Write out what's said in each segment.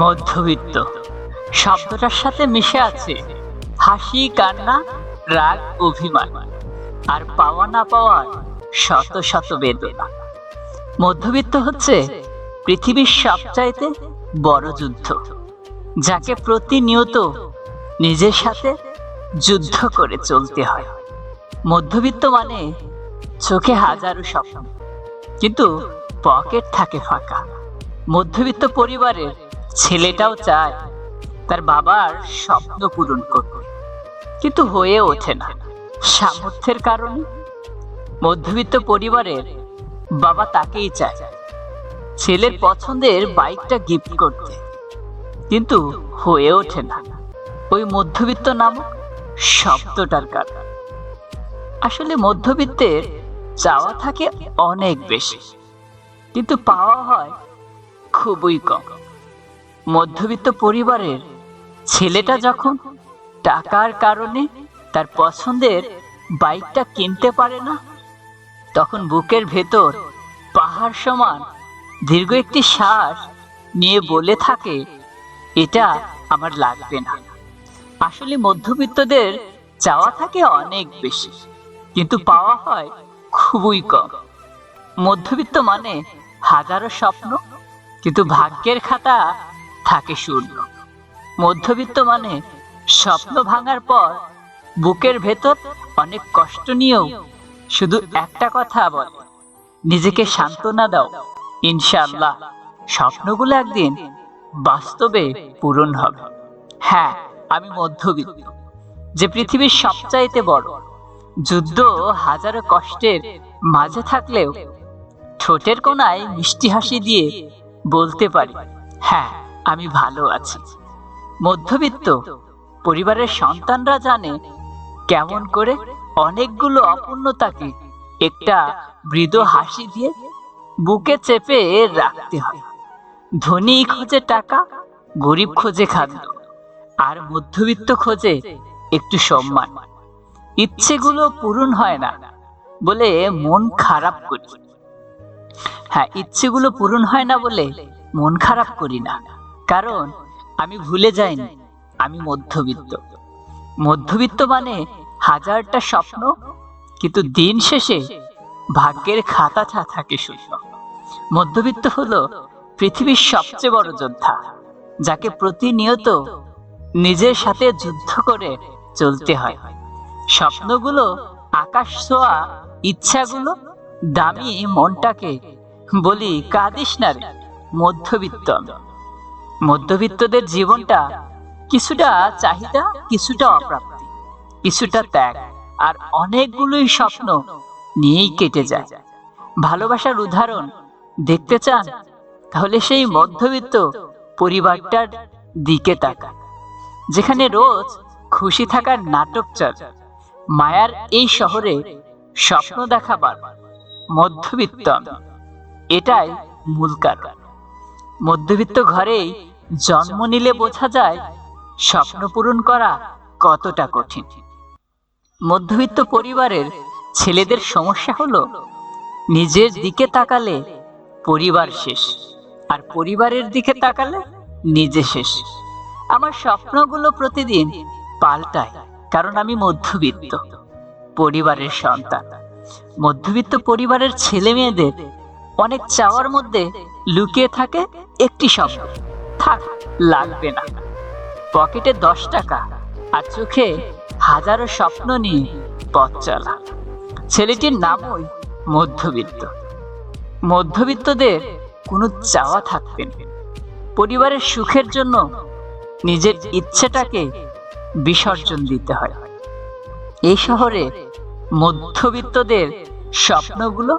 মধ্যবিত্ত। শব্দটার সাথে মিশে আছে হাসি, কান্না, রাগ, অভিমান। আর পাওয়া না পাওয়ার শত শত বেদনা। মধ্যবিত্ত হচ্ছে পৃথিবীর সবচাইতে বড় যুদ্ধ, যাকে প্রতিনিয়ত নিজের সাথে যুদ্ধ করে চলতে হয়। মধ্যবিত্ত মানে চোখে হাজারো স্বপ্ন, কিন্তু পকেট থাকে ফাঁকা। মধ্যবিত্ত পরিবারের ছেলেটাও চায় তার বাবার স্বপ্ন পূরণ করবে কিন্তু হয়ে ওঠে না। সামর্থ্যের কারণে মধ্যবিত্ত পরিবারের বাবা তাকেই চায়। ছেলের পছন্দের বাইকটা গিফট করতে। কিন্তু হয়ে ওঠে না। ওই মধ্যবিত্ত নামক শব্দটার কারণ। আসলে মধ্যবিত্তের চাওয়া থাকে অনেক বেশি। কিন্তু পাওয়া হয় খুবই কম। মধ্যবিত্ত পরিবারের ছেলেটা যখন টাকার কারণে তার পছন্দের বাইকটা কিনতে পারে না, তখন বুকের ভেতর পাহাড় সমান দীর্ঘ একটি শ্বাস নিয়ে বলে থাকে, এটা আমার লাগবে না। আসলে মধ্যবিত্তদের চাওয়া থাকে অনেক বেশি, কিন্তু পাওয়া হয় খুবই কম। মধ্যবিত্ত মানে হাজারো স্বপ্ন, কিন্তু ভাগ্যের খাতা থাকে শূন্য। মধ্যবিত্ত মানে স্বপ্ন ভাঙার পর বুকের ভেতর অনেক কষ্ট নিয়েও শুধু একটা কথা বলে, নিজেকে সান্ত্বনা দাও। ইনশাআল্লাহ, স্বপ্নগুলো একদিন বাস্তবে পূরণ হবে। হ্যাঁ আমি মধ্যবিত্ত, যে পৃথিবীর সবচাইতে বড়। যুদ্ধ হাজারো কষ্টের মাঝে থাকলেও ঠোঁটের কোনায় মিষ্টি হাসি দিয়ে বলতে পারি। হ্যাঁ আমি ভালো আছি। মধ্যবিত্ত, পরিবারের সন্তানরা জানে কেমন করে অনেকগুলো অপূর্ণতাকে একটা মৃদু হাসি দিয়ে বুকে চেপে রাখতে হয়। ধনী খোঁজে টাকা, গরিব খোঁজে খাদ্য, আর মধ্যবিত্ত খোঁজে একটু সম্মান। ইচ্ছেগুলো পূরণ হয় না বলে মন খারাপ করি। হ্যাঁ ইচ্ছেগুলো পূরণ হয় না বলে মন খারাপ করি না। কারণ আমি ভুলে যাইনি, আমি মধ্যবিত্ত। মধ্যবিত্ত মানে হাজারটা স্বপ্ন, কিন্তু দিন শেষে ভাগ্যের খাতাটা থাকে শূন্য মধ্যবিত্ত হলো পৃথিবীর সবচেয়ে বড় যোদ্ধা, যাকে প্রতিনিয়ত নিজের সাথে যুদ্ধ করে চলতে হয়। স্বপ্নগুলো, আকাশ ছোঁয়া, ইচ্ছাগুলো, দামি মনটাকে বলি কাঁদিস না রে, মধ্যবিত্ত। মধ্যবিত্তদের জীবনটা কিছুটা চাহিদা, কিছুটা অপ্রাপ্তি, কিছুটা ত্যাগ, আর অনেকগুলোই স্বপ্ন নিয়েই কেটে যায়। ভালোবাসার উদাহরণ, দেখতে চান? তাহলে সেই মধ্যবিত্ত পরিবারটার দিকে তাকান, যেখানে রোজ খুশি থাকার নাটক চলে। মায়ার এই শহরে স্বপ্ন দেখাবার মধ্যবিত্ত এটাই মূল কারণ। মধ্যবিত্ত ঘরেই জন্ম নিলে বোঝা যায় স্বপ্ন পূরণ করা কতটা কঠিন। মধ্যবিত্ত পরিবারের ছেলেদের সমস্যা হলো, নিজের দিকে তাকালে পরিবার শেষ আর পরিবারের দিকে তাকালে নিজে শেষ। আমার স্বপ্নগুলো প্রতিদিন পাল্টায়, কারণ আমি মধ্যবিত্ত পরিবারের সন্তান। মধ্যবিত্ত পরিবারের ছেলে মেয়েদের অনেক চাওয়ার মধ্যে লুকিয়ে থাকে একটি স্বপ্ন। থাক, লাগবে না। পকেটে দশ টাকা, আর চোখে হাজারো স্বপ্ন নিয়ে পথ চলা। ছেলেটির নামই মধ্যবিত্ত। মধ্যবিত্তদের কোনো চাওয়া থাকবে না। পরিবারের সুখের জন্য নিজের ইচ্ছেটাকে বিসর্জন দিতে হয়। এই শহরে মধ্যবিত্তদের স্বপ্নগুলো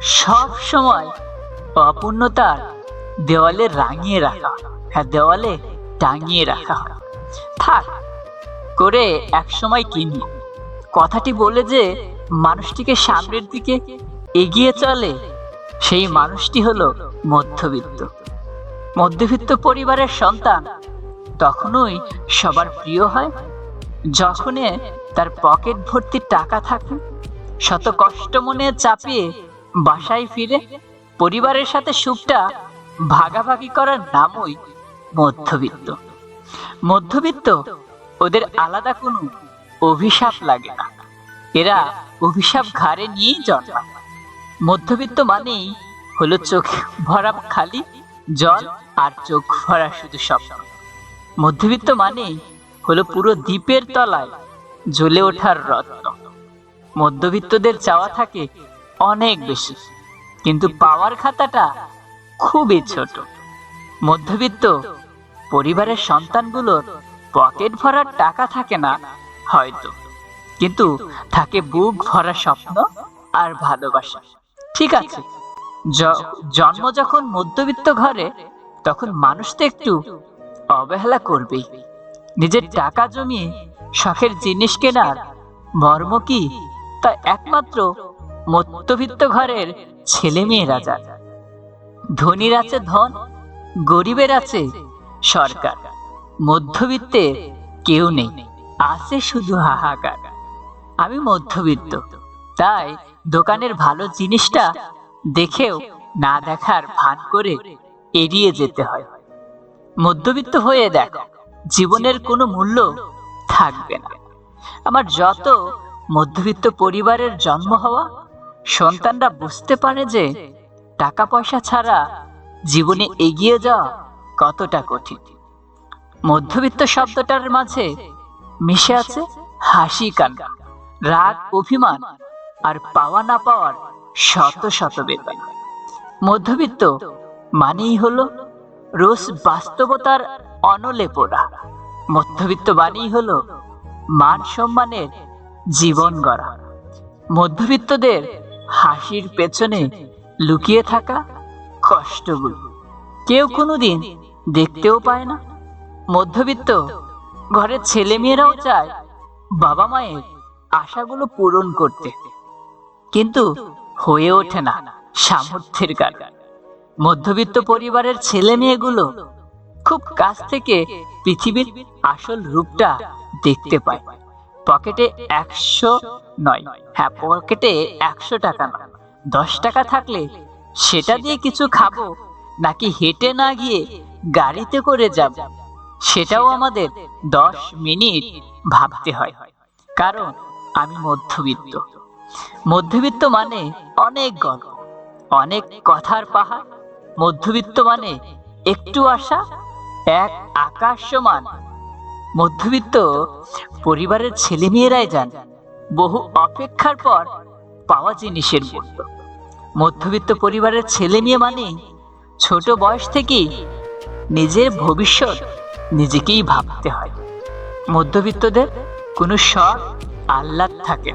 সব সময় অপূর্ণতার দেওয়ালে রাঙিয়ে রাখা। হ্যাঁ দেওয়ালে টাঙিয়ে রাখা। থাক, করে এক সময় কিনব কথাটি বলে যে মানুষটিকে সামনের দিকে এগিয়ে চলে, সেই মানুষটি হলো মধ্যবিত্ত। মধ্যবিত্ত পরিবারের সন্তান তখনই সবার প্রিয় হয়, যখনই তার পকেট ভর্তি টাকা থাকে, শত কষ্ট মনে চাপিয়ে বাসায় ফিরে পরিবারের সাথে সুখটা ভাগাভাগি করার নামই মধ্যবিত্ত। মধ্যবিত্ত ওদের আলাদা কোনো অভিশাপ লাগে না। এরা অভিশাপ ঘাড়ে নিয়েই জন্মায়। মধ্যবিত্ত মানেই হলো চোখ ভরা খালি, জল আর চোখ ভরা শুধু স্বপ্ন। মধ্যবিত্ত মানেই হলো পুরো দ্বীপের তলায় জ্বলে ওঠার রত্ন। মধ্যবিত্তদের চাওয়া থাকে অনেক বেশি, কিন্তু পাওয়ার খাতাটা খুবই ছোট। মধ্যবিত্ত, পরিবারের সন্তানগুলোর পকেট ভরার টাকা থাকে না, হয়তো। কিন্তু থাকে বুক ভরা স্বপ্ন আর ভালোবাসা। ঠিক আছে জন্ম যখন মধ্যবিত্ত ঘরে, তখন মানুষ তো একটু অবহেলা করবেই। নিজের টাকা জমিয়ে শখের জিনিস কেনার মর্ম কি? তা একমাত্র মধ্যবিত্ত ঘরের ছেলে মেয়েরা জানে। ধনীর আছে ধন, গরিবের আছে সরকার। মধ্যবিত্তের কেউ নেই, আছে শুধু হাহাকার। আমি মধ্যবিত্ত, তাই দোকানের ভালো জিনিসটা দেখেও না দেখার ভান করে এড়িয়ে যেতে হয়। মধ্যবিত্ত হয়ে দেখো, জীবনের কোনো মূল্য থাকবে না। আমার যত মধ্যবিত্ত পরিবারের জন্ম হওয়া, সন্তানরা বুঝতে পারে যে টাকা পয়সা ছাড়া জীবনে এগিয়ে যাওয়া কতটা কঠিন? মধ্যবিত্ত শব্দটার মাঝে মিশে আছে হাসি কান্না রাগ, অভিমান আর পাওয়া না পাওয়ার শত শত বেদনা। মধ্যবিত্ত মানেই হলো রোজ বাস্তবতার অনলে পোড়া। মধ্যবিত্ত মানেই হলো মান সম্মানের জীবন গড়া। মধ্যবিত্তদের হাসির পেছনে লুকিয়ে থাকা কষ্টগুলো কেউ কোনোদিন দেখতেও পায় না। মধ্যবিত্ত ঘরের ছেলে মেয়েরাও চায় বাবা মায়ের আশাগুলো পূরণ করতে। কিন্তু হয়ে ওঠে না সামর্থ্যের কারণে। মধ্যবিত্ত পরিবারের ছেলে মেয়েগুলো খুব কাছ থেকে পৃথিবীর আসল রূপটা দেখতে পায়। পকেটে একশো নয় হ্যাঁ পকেটে একশো টাকা নয়। দশ টাকা থাকলে সেটা দিয়ে কিছু খাব, নাকি হেঁটে না গিয়ে গাড়িতে করে যাব? সেটাও আমাদের দশ মিনিট ভাবতে হয়। কারণ আমি মধ্যবিত্ত। মধ্যবিত্ত মানে অনেক গল্প, অনেক কথার পাহাড়। মধ্যবিত্ত মানে একটু আশা, এক আকাশ সমান মধ্যবিত্ত পরিবারের ছেলেমেয়েরাই যান বহু অপেক্ষার পর পাওয়া জিনিসের মূল্য মধ্যবিত্ত পরিবারের ছেলে মেয়ে মানে ছোট বয়স থেকেই নিজের ভবিষ্যৎ নিজেকেই ভাবতে হয়। মধ্যবিত্তদের কোনো শখ, আহ্লাদ থাকে।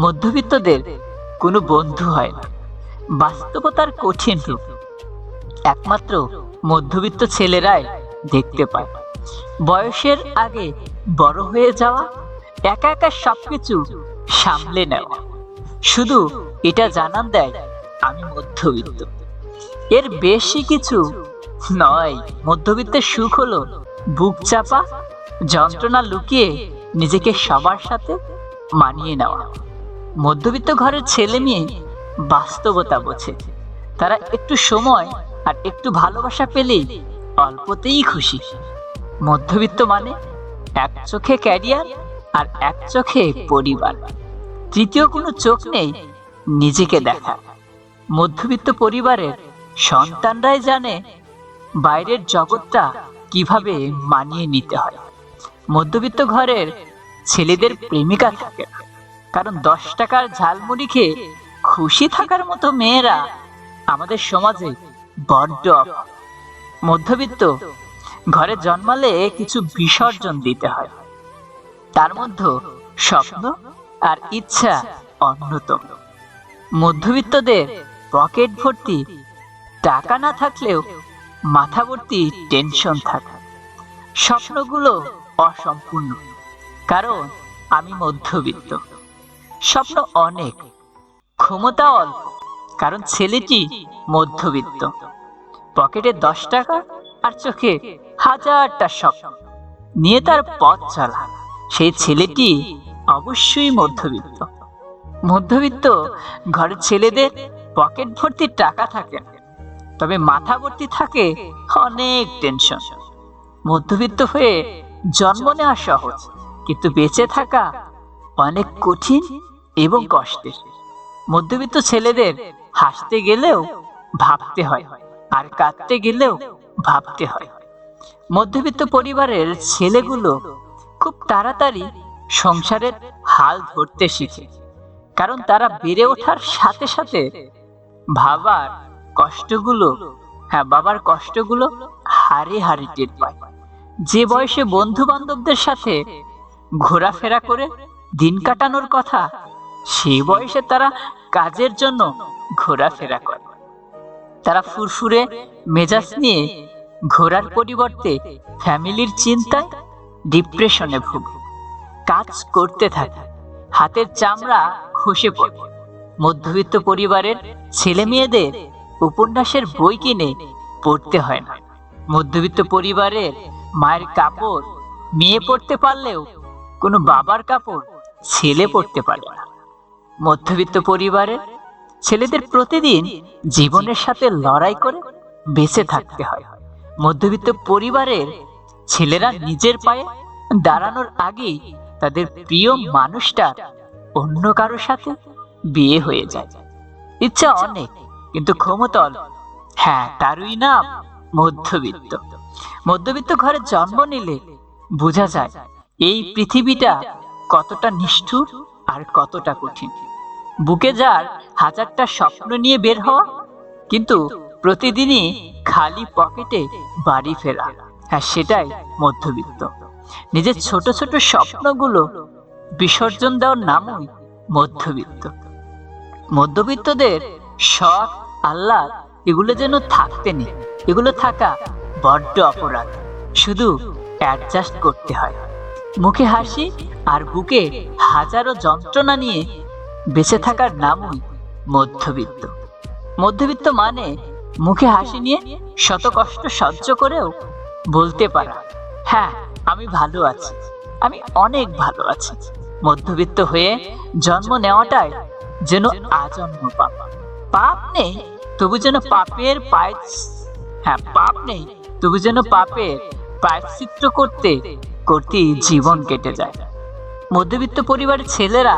মধ্যবিত্তদের কোনো বন্ধু হয় না। বাস্তবতার কঠিন রূপ। একমাত্র মধ্যবিত্ত ছেলেরাই দেখতে পায়। বয়সের আগে বড় হয়ে যাওয়া, একা একা সবকিছু সামলে নেওয়া। শুধু এটা জানান দেয় আমি মধ্যবিত্ত। এর বেশি কিছু নয়। মধ্যবিত্তের সুখ হলো, বুক চাপা, যন্ত্রণা লুকিয়ে নিজেকে সবার সাথে মানিয়ে নেওয়া। মধ্যবিত্ত ঘরের ছেলে মেয়ে বাস্তবতা বোঝে। তারা একটু সময় আর একটু ভালোবাসা পেলেই অল্পতেই খুশি। মধ্যবিত্ত মানে এক চোখে ক্যারিয়ার আর এক চোখে পরিবার। তৃতীয় কোনো চোখ নেই নিজেকে দেখা। মধ্যবিত্ত পরিবারের সন্তানরাই জানে বাইরের জগৎটা কীভাবে মানিয়ে নিতে হয়। মধ্যবিত্ত ঘরের ছেলেদের প্রেমিকা থাকে কারণ দশ টাকার ঝালমুড়ি খেয়ে খুশি থাকার মতো মেয়েরা আমাদের সমাজে বড্ড মধ্যবিত্ত ঘরে জন্মালে কিছু বিসর্জন দিতে হয়। তার মধ্যে স্বপ্ন আর ইচ্ছা অন্যতম। মধ্যবিত্তদের পকেট ভর্তি, টাকা না থাকলেও মাথা ভর্তি টেনশন থাকে। স্বপ্নগুলো অসম্পূর্ণ, কারণ আমি মধ্যবিত্ত। স্বপ্ন অনেক, ক্ষমতা অল্প, কারণ ছেলেটি মধ্যবিত্ত। পকেটে দশ টাকা আর চোখে হাজারটা স্বপ্ন। নিয়ে তার পথ চলা, সেই ছেলেটি অবশ্যই মধ্যবিত্ত। মধ্যবিত্ত ঘরের ছেলেদের পকেট ভর্তি টাকা থাকে। তবে মাথা ভর্তি থাকে অনেক টেনশন মধ্যবিত্ত হয়ে জন্ম নেওয়া সহজ, কিন্তু বেঁচে থাকা অনেক কঠিন এবং কষ্টের। মধ্যবিত্ত ছেলেদের হাসতে গেলেও ভাবতে হয় আর কাঁদতে গেলেও ভাবতে হয়। মধ্যবিত্ত পরিবারের ছেলেগুলো খুব তাড়াতাড়ি সংসারের হাল ধরতে শিখে, কারণ তারা বেড়ে ওঠার সাথে সাথে ভাবার কষ্টগুলো হ্যাঁ বাবার কষ্টগুলো হারে হারে টের পায়। যে বয়সে বন্ধু বান্ধবদের সাথে ঘোরাফেরা করে দিন কাটানোর কথা, সেই বয়সে তারা কাজের জন্য ঘোরাফেরা করে। তারা ফুরফুরে মেজাজ নিয়ে ঘোরার পরিবর্তে ফ্যামিলির চিন্তায় ডিপ্রেশনে ভুগে। কাজ করতে থাকে, হাতের চামড়া খসে পড়ে। মধ্যবিত্ত পরিবারের ছেলে মেয়েদের উপন্যাসের বই কিনে পড়তে হয় না। মধ্যবিত্ত পরিবারের মায়ের কাপড় মেয়ে পড়তে পারলেও কোনো বাবার কাপড় ছেলে পড়তে পারে না। মধ্যবিত্ত পরিবারের ছেলেদের প্রতিদিন জীবনের সাথে লড়াই করে বেঁচে থাকতে হয়। মধ্যবিত্ত পরিবারের ছেলেরা নিজের পায়ে দাঁড়ানোর আগেই তাদের প্রিয় মানুষটার অন্য কারোর সাথে বিয়ে হয়ে যায়। ইচ্ছা অনেক, কিন্তু ক্ষমতল। হ্যাঁ তারই নাম মধ্যবিত্ত। মধ্যবিত্ত ঘরে জন্ম নিলে বোঝা যায় এই পৃথিবীটা কতটা নিষ্ঠুর আর কতটা কঠিন। বুকে যার হাজারটা স্বপ্ন নিয়ে বের হওয়া, কিন্তু প্রতিদিনই খালি পকেটে বাড়ি ফেরা। হ্যাঁ সেটাই মধ্যবিত্ত। নিজের ছোট ছোট স্বপ্নগুলো বিসর্জন দেওয়ার নামই মধ্যবিত্ত। মধ্যবিত্তদের শখ আল্লাহ এগুলো যেন থাকতে নেই। এগুলো থাকা বড্ড অপরাধ। শুধু অ্যাডজাস্ট করতে হয়। মুখে হাসি আর বুকে হাজারো যন্ত্রণা নিয়ে বেঁচে থাকার নামই মধ্যবিত্ত। মধ্যবিত্ত মানে মুখে হাসি নিয়ে শত কষ্ট সহ্য করেও বলতে পারা হ্যাঁ আমি ভালো আছি। আমি অনেক ভালো আছি। মধ্যবিত্ত হয়ে জন্ম নেওয়াটাই যেন আজন্ম পাপ পাপ নেই, তবু যেন পাপের পায় হ্যাঁ পাপ নেই, তবু যেন পাপের প্রায়শ্চিত্ত করতে করতে জীবন কেটে যায়। মধ্যবিত্ত পরিবারের ছেলেরা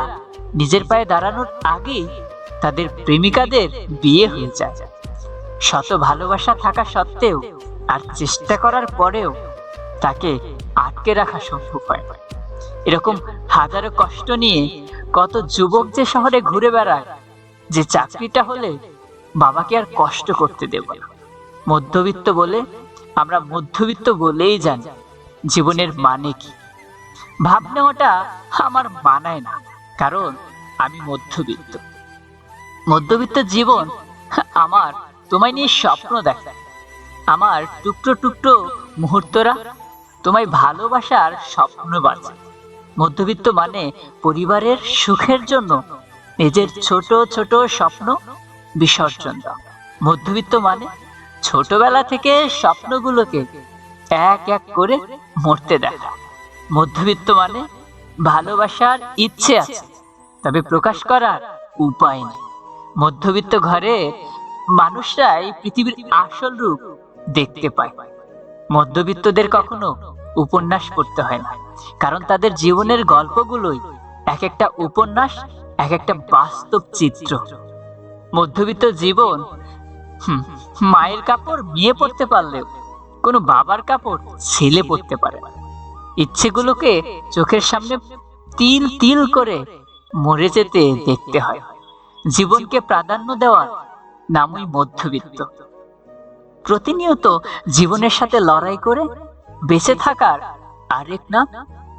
নিজের পায়ে দাঁড়ানোর আগেই তাদের প্রেমিকাদের বিয়ে হয়ে যায়। শত ভালোবাসা থাকা সত্ত্বেও আর চেষ্টা করার পরেও তাকে আটকে রাখা সম্ভব হয়। এরকম হাজারো কষ্ট নিয়ে কত যুবক যে শহরে ঘুরে বেড়ায়, যে চাকরিটা হলে বাবাকে আর কষ্ট করতে দেব মধ্যবিত্ত বলে, আমরা মধ্যবিত্ত বলেই জানি, জীবনের মানে কি। ভাব নেওয়াটা আমার মানায় না, কারণ আমি মধ্যবিত্ত। মধ্যবিত্ত জীবন আমার তোমায় নিয়ে স্বপ্ন দেখায়। আমার টুকরো টুকরো মুহূর্তরা তোমায় ভালোবাসার স্বপ্ন বাঁচে মধ্যবিত্ত মানে পরিবারের সুখের জন্য নিজের ছোট ছোট স্বপ্ন বিসর্জন দাও। মধ্যবিত্ত মানে ছোটবেলা থেকে স্বপ্নগুলোকে এক এক করে মরতে দেখা। মধ্যবিত্ত মানে ভালোবাসার ইচ্ছে আছে, তবে প্রকাশ করার উপায় নেই। মধ্যবিত্ত ঘরে মানুষরাই পৃথিবীর আসল রূপ দেখতে পায়। মধ্যবিত্তদের কখনো উপন্যাস পড়তে হয় না। কারণ তাদের জীবনের গল্পগুলোই এক একটা উপন্যাস এক একটা বাস্তব চিত্র। মধ্যবিত্ত জীবন মায়ের কাপড় মেয়ে পড়তে পারলেও, কোনো বাবার কাপড় ছেলে পড়তে পারে ইচ্ছেগুলোকে চোখের সামনে তিল তিল করে মরে যেতে দেখতে হয়। জীবনকে প্রাধান্য দেওয়ার নামই মধ্যবিত্ত। প্রতিনিয়ত জীবনের সাথে লড়াই করে বেঁচে থাকার আরেক নাম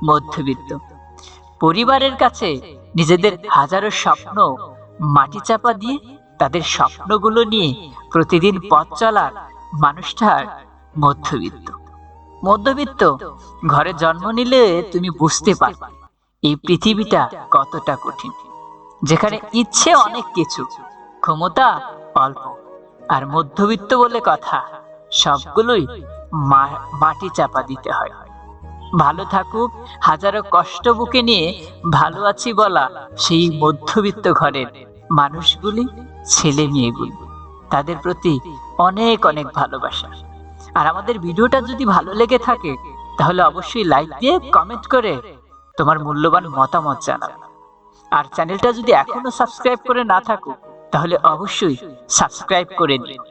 মধ্যবিত্ত। পরিবারের কাছে নিজেদের হাজারো স্বপ্ন মাটি চাপা দিয়ে তাদের স্বপ্নগুলো নিয়ে প্রতিদিন পথ চলার মানুষটার মধ্যবিত্ত। মধ্যবিত্ত ঘরে জন্ম নিলে তুমি বুঝতে পারবে এই পৃথিবীটা কতটা কঠিন। যেখানে ইচ্ছে অনেক কিছু, ক্ষমতা অল্প, আর মধ্যবিত্ত বলে কথা, সবগুলোই মাটি চাপা দিতে হয়। ভালো থাকুক, হাজারো কষ্ট বুকে নিয়ে ভালো আছি বলা সেই মধ্যবিত্ত ঘরের মানুষগুলি, ছেলে মেয়েগুলি। তাদের প্রতি অনেক অনেক ভালোবাসা। আর আমাদের ভিডিওটা যদি ভালো লেগে থাকে, তাহলে অবশ্যই লাইক দিয়ে কমেন্ট করে তোমার মূল্যবান মতামত জানাবে আর চ্যানেলটা যদি এখনও সাবস্ক্রাইব করে না থাকো, তাহলে অবশ্যই সাবস্ক্রাইব করে নিন